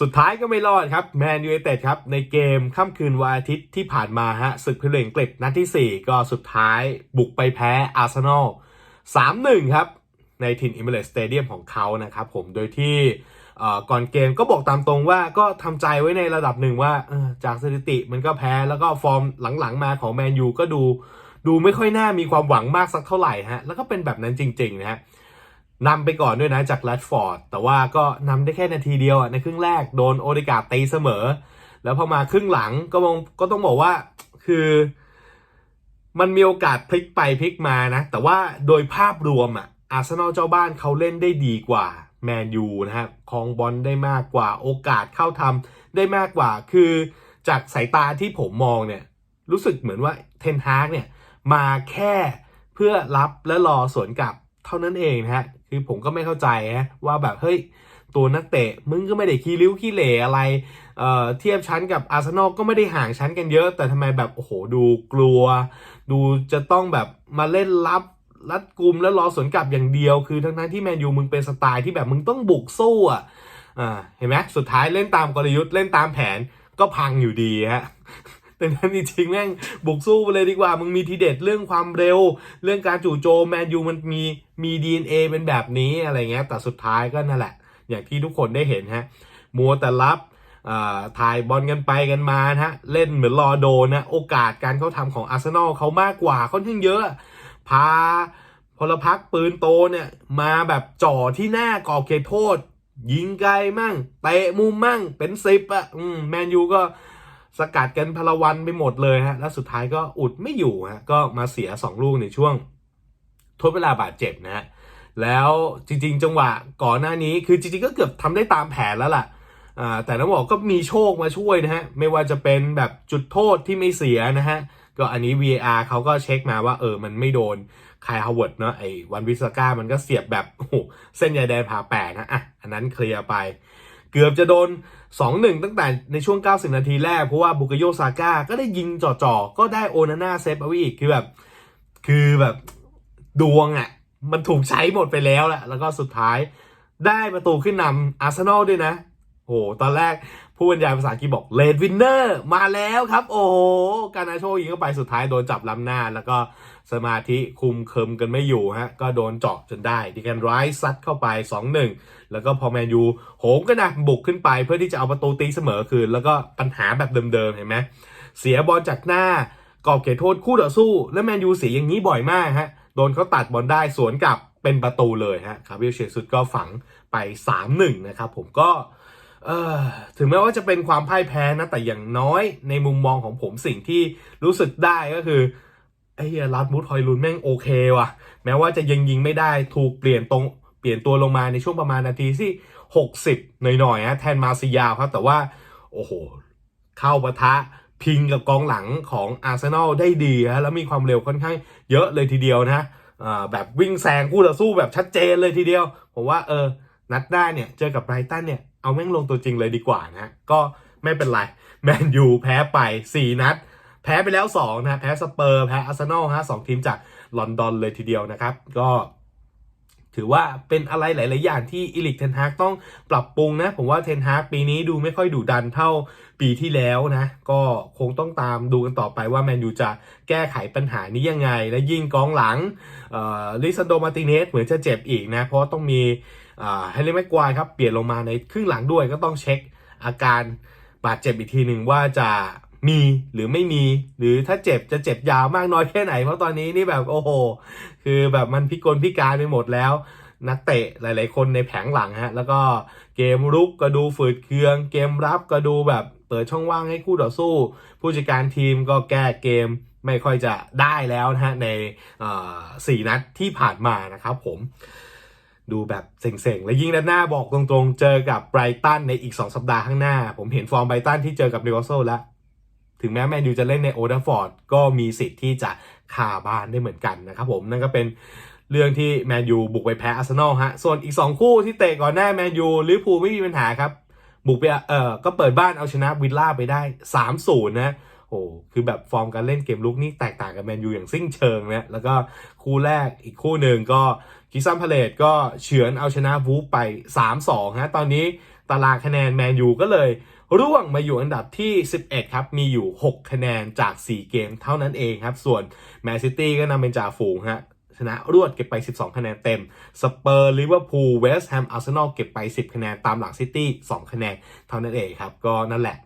สุดท้ายก็ไม่รอดครับแมนยูไนเต็ดครับในเกมค่ำคืนวันอาทิตย์ที่ผ่านมาฮะศึกพรีเมียร์อังกฤษนัดที่ 4 ก็สุดท้ายบุกไปแพ้อาร์เซนอล 3-1 ครับ ในถิ่นอิมเมอร์สเตเดียมของเขานะครับผมโดยที่ก่อนเกมก็บอกตามตรงว่าก็ทำใจไว้ในระดับหนึ่งว่าจากสถิติมันก็แพ้แล้วก็ฟอร์มหลังๆมาของแมนยูก็ดู ดูไม่ค่อยน่ามีความหวังมากสักเท่าไหร่ฮะแล้วก็เป็นแบบนั้นจริงๆนะฮะ นำไปก่อนด้วยนะจากแรดฟอร์ดแต่ว่าก็นำได้แค่นาทีเดียวอะในครึ่งแรกโดนโอเดกาตีเสมอ แล้วพอมาครึ่งหลังก็มองก็ต้องบอกว่าคือ มันมีโอกาสพลิกไปพลิกมานะ แต่ว่าโดยภาพรวมอะอาร์เซนอลเจ้าบ้านเขาเล่นได้ดีกว่าแมนยูนะครับครองบอลได้มากกว่าโอกาสเข้าทำได้มากกว่า คือจากสายตาที่ผมมองเนี่ยรู้สึกเหมือนว่าเทนฮากเนี่ยมาแค่เพื่อรับและรอสวนกลับ เท่านั้นเองนะฮะคือผมก็ไม่เข้าใจฮะว่าแบบเฮ้ยตัวนักเตะมึงก็ไม่ได้ขี้ริ้วขี้เหร่อะไรเอ่อเทียบชั้นกับอาร์เซนอลก็ไม่ได้ห่างชั้นกันเยอะ แต่ทำไมแบบโอ้โหดูกลัว ดูจะต้องแบบมาเล่นรับรัดกุมแล้วรอสวนกลับอย่างเดียว คือทั้งนั้นที่แมนยูมึงเป็นสไตล์ที่แบบมึงต้องบุกสู้อะอ่าเห็นไหมสุดท้ายเล่นตามกลยุทธ์เล่นตามแผนก็พังอยู่ดีฮะ แต่นั้นจริงๆแม่งบุกสู้ไปเลยดีกว่า มึงมีทีเด็ดเรื่องความเร็ว เรื่องการจู่โจมแมนยูมันมีมี DNA เป็นแบบนี้อะไรเงี้ยแต่สุดท้ายก็นั่นแหละ อย่างที่ทุกคนได้เห็นฮะมัวแต่รับถ่ายบอลกันไปกันมานะฮะ เล่นเหมือนรอโดนนะโอกาสการเข้าทำของอาร์เซนอลเขามากกว่าค่อนข้างเยอะ พาพลพักปืนโตเนี่ย มาแบบจ่อที่หน้ากรอบเขตโทษ ยิงไกลมั่งเตะมุมมั่งเป็นสิบอะอมแมนยูก็ สกัดกันพลวันไปหมดเลยฮะแล้วสุดท้ายก็อุดไม่อยู่ฮะก็มาเสีย 2 ลูกในช่วงทดเวลาบาดเจ็บนะฮะแล้วจริง ๆ จังหวะก่อนหน้านี้คือจริงๆก็เกือบทำได้ตามแผนแล้วล่ะอ่าแต่ต้องบอกก็มีโชคมาช่วยนะฮะไม่ว่าจะเป็นแบบจุดโทษที่ไม่เสียนะฮะก็อันนี้ VAR เขาก็เช็คมาว่าเออมันไม่โดนคายฮาวเวิร์ดเนาะไอ้วันวิสก้ามันก็เสียบแบบโอ้เส้นใยแดนผ่าแปดนะอะอันนั้นเคลียร์ไป เกือบจะโดน 2-1 ตั้งแต่ในช่วง 90 นาทีแรก เพราะว่าบุกโยซาก้าก็ได้ยิงจ่อๆ ก็ได้โอนาน่าเซฟเอาไว้อีกคือแบบ คือแบบดวงอะ่ะ มันถูกใช้หมดไปแล้วแหละแล้วก็สุดท้ายได้ประตูขึ้นนำอาร์เซนอลด้วยนะ โอ้โหตอนแรกผู้บรรยายภาษาอังกฤษบอกเลดวินเนอร์มาแล้วครับ โอ้โหการนาโชยิงเข้าไปสุดท้ายโดนจับล้ำหน้า แล้วก็สมาธิคุมเคิมกันไม่อยู่ฮะ ก็โดนเจาะจนได้ดิแกนไรซัดเข้าไป 2-1 แล้วก็พอแมนยูโหมก็นะบุกขึ้นไปเพื่อที่จะเอาประตูตีเสมอคืน แล้วก็ปัญหาแบบเดิมๆเห็นไหมเสียบอลจากหน้ากอบเขตโทษคู่ต่อสู้ แล้วแมนยูเสียอย่างนี้บ่อยมากฮะโดนเขาตัดบอลได้สวนกลับเป็นประตูเลยฮะคาร์บิลเชสุดก็ฝังไป 3-1 นะครับผมก็ ถึงแม้ว่าจะเป็นความพ่ายแพ้นะแต่อย่างน้อยในมุมมองของผมสิ่งที่รู้สึกได้ก็คือไอ้เฮียรัดมูดฮอยลุนแม่งโอเคว่ะ แม้ว่าจะยิงยิงไม่ได้ถูกเปลี่ยนตรงเปลี่ยนตัวลงมาในช่วงประมาณนาทีที่ 60 หน่อยๆฮะแทนมาซิยาครับ แต่ว่า โอ้โห เข้าปะทะพิงกับกองหลังของอาร์เซนอลได้ดีฮะแล้วมีความเร็วค่อนข้างเยอะเลยทีเดียวนะแบบวิ่งแซงคู่ต่อสู้แบบชัดเจนเลยทีเดียว ผมว่าเออนัดหน้าเนี่ยเจอกับไบรตันเนี่ยเอาแม่งลงตัวจริงเลยดีกว่านะก็ไม่เป็นไรแมนยูแพ้ไป 4 นัด แพ้ไปแล้ว 2 นะ แพ้สเปอร์ แพ้อาร์เซนอลฮะสองทีมจากลอนดอนเลยทีเดียวนะครับ ก็ถือว่าเป็นอะไรหลาย ๆ อย่างที่อิลิกเทนฮากต้องปรับปรุงนะ ผมว่าเทนฮากปีนี้ดูไม่ค่อยดุดันเท่าปีที่แล้วนะ ก็คงต้องตามดูกันต่อไปว่าแมนยูจะแก้ไขปัญหานี้ยังไง และยิ่งกองหลังลิซันโดมาติเนสเหมือนจะเจ็บอีกนะ เพราะต้องมี เฮเลแม็กควายครับเปลี่ยนลงมาในครึ่งหลังด้วยก็ต้องเช็คอาการบาดเจ็บอีกทีหนึ่งว่าจะมีหรือไม่มี หรือถ้าเจ็บจะเจ็บยาวมากน้อยแค่ไหน เพราะตอนนี้นี่แบบโอ้โห คือแบบมันพิกลพิการไปหมดแล้ว นักเตะหลาย ๆ คนในแผงหลังฮะ แล้วก็เกมรุกก็ดูฝืดเคือง เกมรับก็ดูแบบเปิดช่องว่างให้คู่ต่อสู้ ผู้จัดการทีมก็แก้เกมไม่ค่อยจะได้แล้วนะฮะในสี่นัดที่ผ่านมานะครับผม ดูแบบเซ็งๆ และยิ่งด้านหน้าบอกตรงๆ เจอกับไบรตันในอีก 2 สัปดาห์ข้างหน้า ผมเห็นฟอร์มไบรตันที่เจอกับนิวคาสเซิลแล้ว ถึงแม้แมนยูจะเล่นในโอเดฟอร์ดก็มีสิทธิ์ที่จะคาบ้านได้เหมือนกันนะครับผมนั่นก็เป็นเรื่องที่แมนยูบุกไปแพ้อาร์เซนอลฮะ ส่วนอีก 2 คู่ที่เตะก่อนหน้าแมนยูลิเวอร์พูลไม่มีปัญหาครับ บุกไปเอ่อก็เปิดบ้านเอาชนะวิลล่าไปได้ 3-0 นะ โอ้คือแบบฟอร์มการเล่นเกมลุกนี่แตกต่างกับแมนยูอย่างสิ้นเชิงนะแล้วก็คู่แรกอีกคู่หนึ่งก็คิซัมพาเลตก็เฉือนเอาชนะวูฟไป 3-2ฮะตอนนี้ตารางคะแนนแมนยูก็เลยร่วงมาอยู่อันดับที่ 11 ครับ มีอยู่ 6 คะแนนจาก 4 เกมเท่านั้นเองครับ ส่วนแมนซิตี้ก็นำเป็นจ่าฝูงฮะ ชนะรวดเก็บไป 12 คะแนนเต็ม สเปอร์ลิเวอร์พูลเวสต์แฮมอาร์เซนอลเก็บไป 10 คะแนน ตามหลังซิตี้ 2 คะแนนเท่านั้นเองครับ ก็นั่นแหละ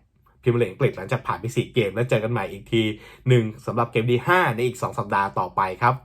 พรีเมียร์ลีกอังกฤษหลังจากผ่านไป4เกม แล้วเจอกันใหม่อีกทีหนึ่งสำหรับเกมที่ 5 ในอีก 2 สัปดาห์ต่อไปครับ